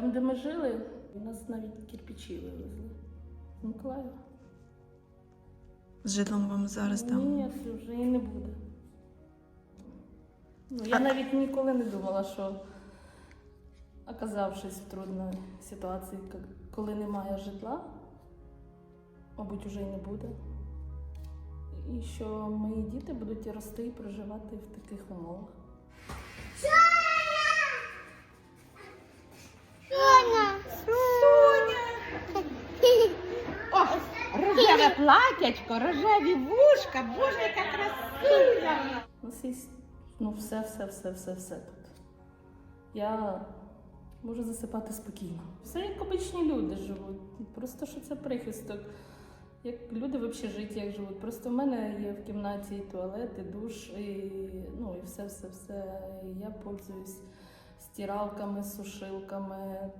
Там, де ми жили, у нас навіть кирпичі вивезли. З Миколаєва. З житлом вам зараз там. Ні, це вже і не буде. Ну, я навіть ніколи не думала, що оказавшись в трудній ситуації, коли немає житла, мабуть, вже і не буде. І що мої діти будуть рости і проживати в таких умовах. Платячко, рожеві вушка, боже, яка є ну, все, все, все, все, все тут. Я можу засипати спокійно. Все як обичні люди живуть. Просто що це прихисток. Як люди в общежитті живуть. Просто в мене є в кімнаті і туалет, і душ, і, ну, і все, все, все. І я пользуюсь стиралками, сушилками.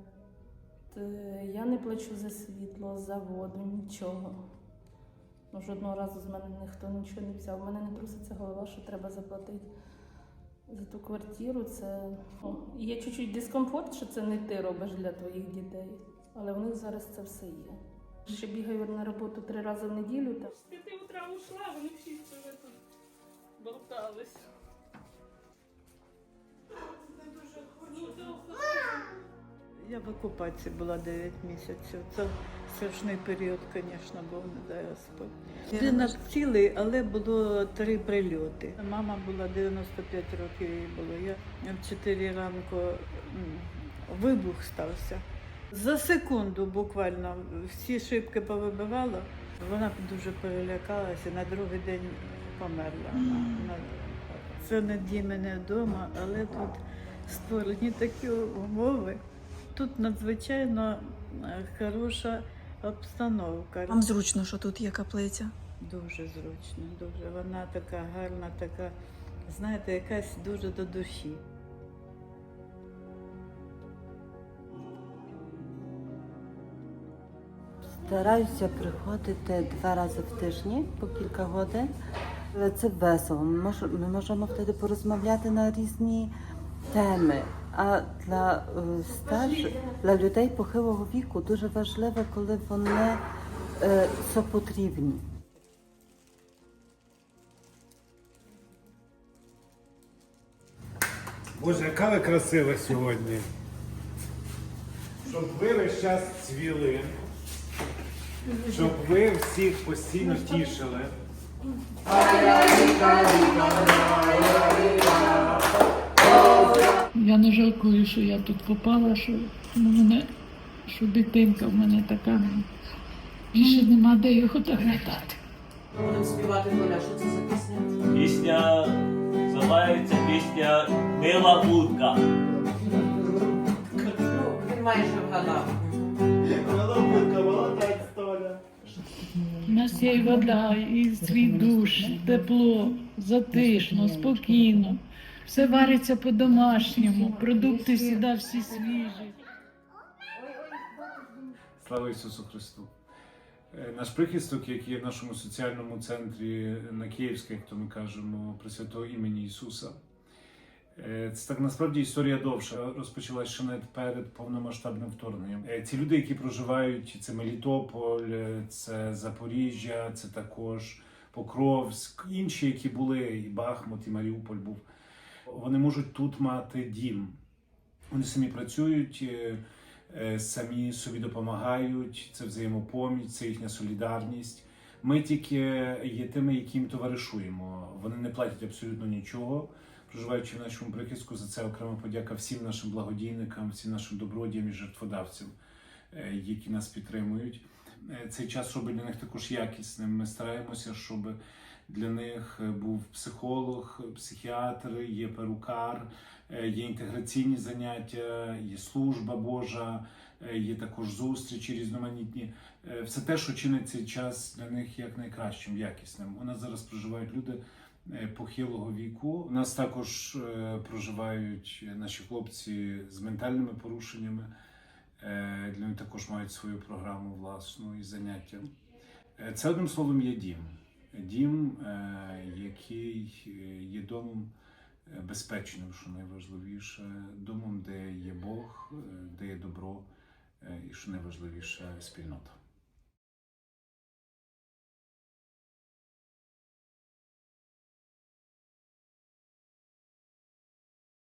Я не плачу за світло, за воду, нічого. Ну, жодного разу з мене ніхто нічого не взяв. У мене не труситься голова, що треба заплатити за ту квартиру. Це ну, є чуть-чуть дискомфорт, що це не ти робиш для твоїх дітей, але в них зараз це все є. Ще бігаю на роботу три рази в неділю. Та... З п'яти утра ушла, вони всі вже тут болтались. Я в окупації була 9 місяців. Це страшний період, звісно, був, не дай Господь. Будинок цілий, але було три прильоти. Мама була 95 років їй було. Я в 4 ранку вибух стався. За секунду буквально всі шибки повибивала. Вона дуже перелякалася, на другий день померла. Це не дім мене вдома, але тут створені такі умови. Тут надзвичайно е, хороша обстановка. Вам зручно, що тут є каплиця. Дуже зручно, дуже. Вона така гарна, така, знаєте, якась дуже до душі. Стараюся приходити два рази в тижні по кілька годин. Це весело. Ми мож- ми можемо втеді порозмовляти на різні теми. А для е, старших, для людей похилого віку дуже важливо, коли вони е, сопотрібні. Боже, яка ви красива сьогодні. Щоб ви весь час цвіли, щоб ви всіх постійно тішили. Я не жалкую, що я тут попала, що мене, що дитинка в мене така. Більше нема де його доглядати. Будемо співати Коля, що це за пісня? Пісня називається пісня Мила утка. Він майже вгадав. У нас є і вода, і свій душ, тепло, затишно, спокійно. Все вариться по-домашньому, продукти завжди всі свіжі. Слава Ісусу Христу! Е, Наш прихисток, який є в нашому соціальному центрі на Київській, як то ми кажемо, Пресвятого імені Ісуса. Е, Це так насправді історія довша. Розпочалася ще навіть перед повномасштабним вторгненням. Е, Ці люди, які проживають, це Мелітополь, це Запоріжжя, це також Покровськ, інші, які були, і Бахмут, і Маріуполь був. Вони можуть тут мати дім. Вони самі працюють, е, е, самі собі допомагають. Це взаємопоміч, це їхня солідарність. Ми тільки є тими, які їм товаришуємо. Вони не платять абсолютно нічого. Проживаючи в нашому прихистку, за це окрема подяка всім нашим благодійникам, всім нашим добродіям і жертводавцям, е, які нас підтримують. Цей час робить для них також якісним. Ми стараємося, щоб для них е, був психолог, психіатр, є перукар, е, є інтеграційні заняття, є служба Божа, е, є також зустрічі різноманітні. Все те, що чинить цей час для них як найкращим, якісним. У нас зараз проживають люди похилого віку. У нас також проживають наші хлопці з ментальними порушеннями. Для них також мають свою програму власну і заняття. Це одним словом є дім. Дім, е, який е, є домом е, безпечним, що найважливіше, домом, де є Бог, де є добро, і що найважливіше спільнота.